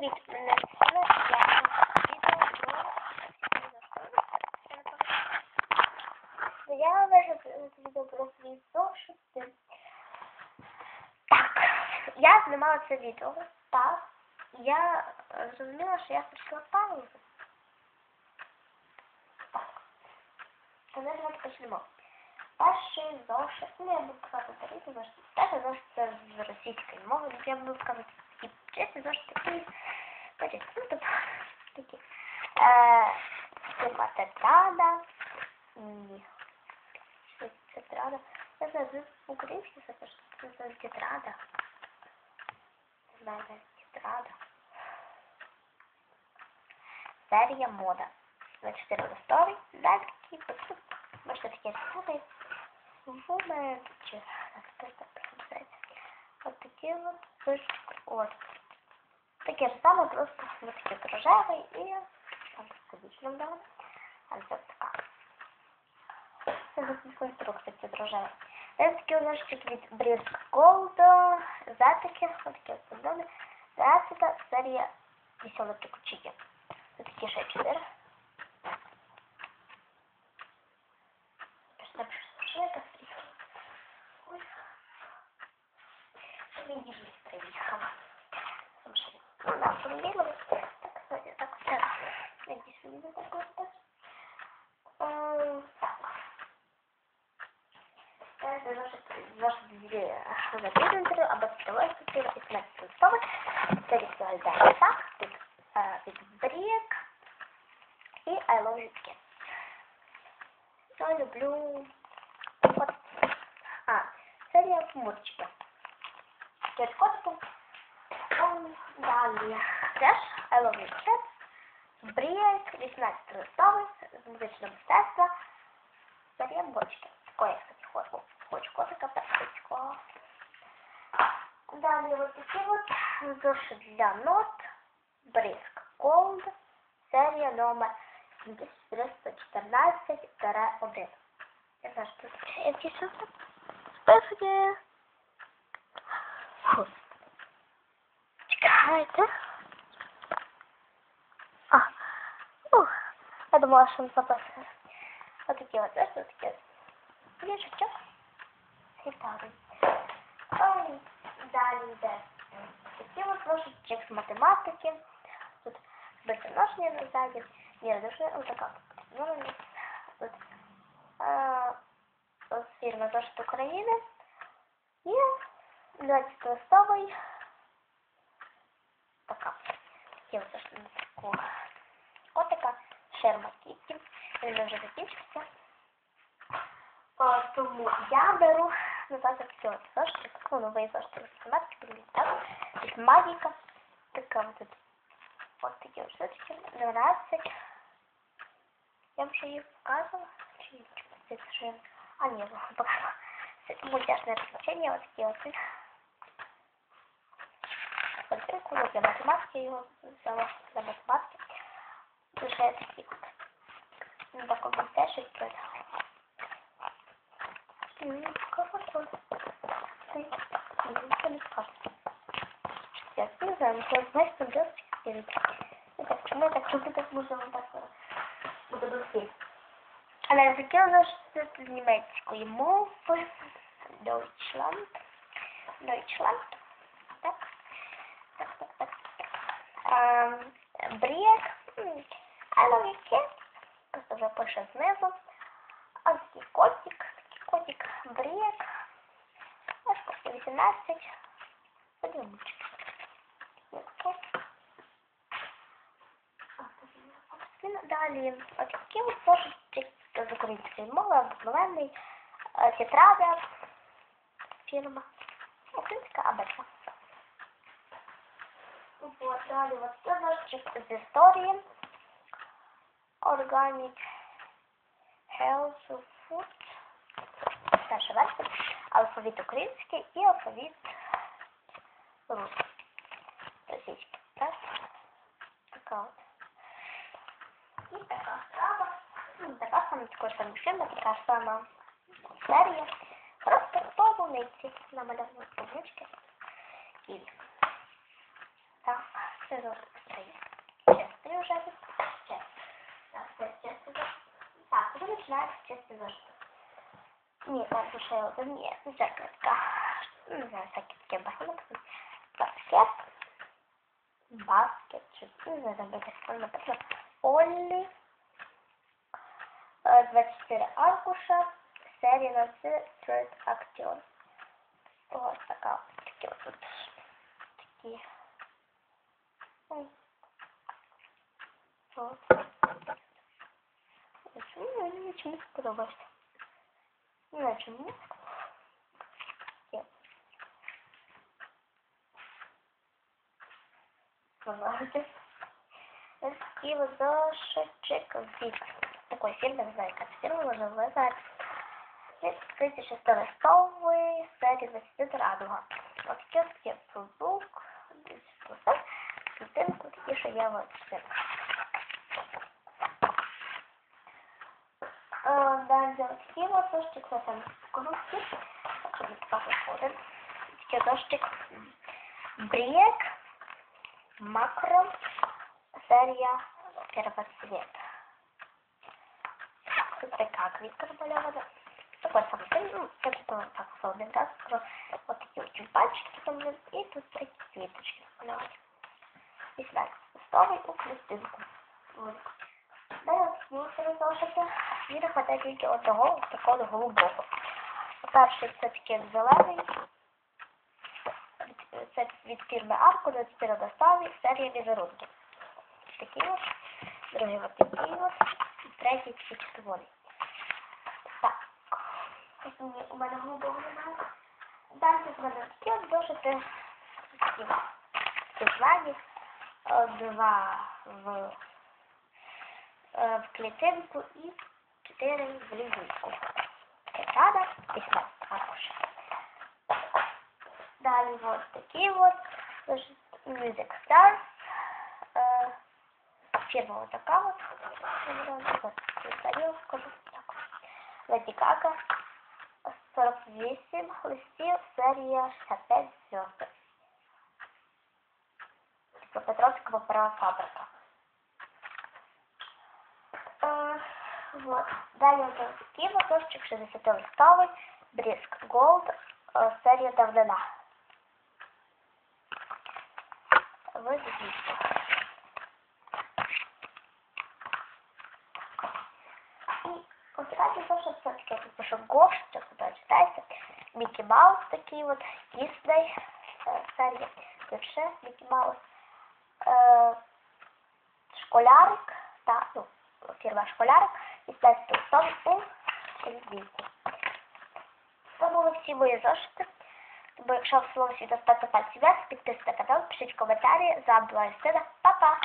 Я відео знімала це відео, так. Я зрозуміла, що я прийшла паузу. Так. То ми давайте почнемо. Перший зошит, ну я буду казати тарифи зошит. Перший зошит це з російської мови, я буду сказати чесні зошити, такі, бачите, ну тобто такі. Е, фірма Тетрада. Ні. Що це Тетрада? Я знаю, ви українські це теж це це Тетрада. Не знаю, Тетрада. Серія мода. 24 листовий, далі такі, бачите, такі рисунки. Вумен, чи як це так називається. От такі от вишки. От. Таке ж саме, просто листик рожевий і антистатично дали. Антистатика. Це досить конструкція під рожевий. Це такий у від Brisk Gold. Затики, отакі от подобні. Затика серія веселі приключення. Це такі ще 4. две записыватели, об этом статья, 15 листовок. Это рисовали, да, так, тут, тут брек и I love you, kids. Я люблю вот. А, серия мурчики. Теперь котику. Далее. Трэш, I love you, kids. Брієк, 18 листовий, з музичного мистецтва. Серія бочки. Ой, Зошит для нот. Бриск Gold. Серія номер 7314-1. Я знаю, що тут. Господи. Фу. Чекайте. А. Ух. Я думала, що не записано. Ось такі от, ось такі. Вішечок. Гітари. Ой, далі йде. Такі от ложечок з математики. Тут безношення ззаді. Ні, дуже ось така. Ну, тут з фірми Зошит України. І 20 листовий. Така. Ось ось таку котика. Шерма Кітті. Він вже закінчився. Тому я беру назад от зошити. Ну, новий зошит з математики. Так. Тут магіка. Така ось тут. Ось такі ось зошити. 12. Я ні? Це вже... А, ні, показала. Це мультяшне приключення. Ось такі ось. Квартирку для математики його взяла для математики. Дуже такі от. Ну, так ось теж відкрито. Ну, кого Ты скажешь. Я не знаю, я знаю, что делать перед. Это почему так люблю, так можно вот так вот. Буду духи. Я хотіла з німецької мови. Deutschland. Deutschland. Так. Так, так, так. Ем, Брієк. Аловіки. Просто вже пише знизу. Такий котик. Такий котик. Брієк. Ось просто 18. Подивимося. Далі, такі от зошити з української мови, обикновенний, тетрада, фірма, українська абетка. Далі, ось це зошит з історії, Organic Health Food, перша версія, алфавіт український і алфавіт русський, російський, так? Така от. І така сама, ну, така також така сама серія. Просто по вулиці намальовано. І так. Це стоїть. Чистий вже тут. Чистий. Так, вже починається чистий зошит. Ні, так, ще один, ні, зеркалька. Не знаю, всякі таке баскет. Баскет. Баскет, чи не знаю, там форма, наприклад, Оллі. Е, 24 аркуша. Серія на це Third Action. Ось така. Такі от тут. Такі. Ой. От. Ось, ну, Мені чомусь подобається. Не знаю чому. Є. Побачите. Ось такий от зошитчик Від такої фірми, не знаю, фірма, можна вважати. Від 36-листової серії 20 радуга. Ось таке є футболк, десь клітинку, такі, я. Е, Далі такі от дощик, це там коробки, так що від папи ходить. Такий дощик Брієк, макро, серія первоцвет Тут така квітка намальована. Такой самый, ну, как это так, в один раз, скажу, вот такие вот тюльпанчики там, вот, и тут такие квіточки намальованы. І сюди стовий у клітинку. Ось. Далі ось зошити. Мені не хватає тільки одного, такого голубого. Перший це такий зелений. Це від фірми Арко, 24 доставі, серія візерунки. Такий от. Другий от такий от. Третій такий червоний. Так. У мене голубого немає. Далі в мене такі от зошити. Такі от. Світлані. Е, Два в, е, в клітинку і чотири в лінійку. Тетрада і смарт аркуш. Далі ось такі от. Music Stars. Е, фірма ось така от. Ось тарілка. Так. Леді Гага. 48 листів, серія 65 зв'язок. Петровська паперова фабрика. Е, вот. Далі у нас такий моточок 60 листовий, Бріск Голд, е, серія. Ви дивіться. І останній зошит це таке, тут пишу Гош, це куди читається. Мікі Маус такий от, Дісней, е, серія, ще Мікі Маус. Е, школярик, та, ну, фірма школярик, 15 листом у лінійку. Це були всі мої зошити. Бо якщо вам сподобалось відео, ставте пальці вверх, підписуйтесь на канал, пишіть коментарі. З вами була. Па-па!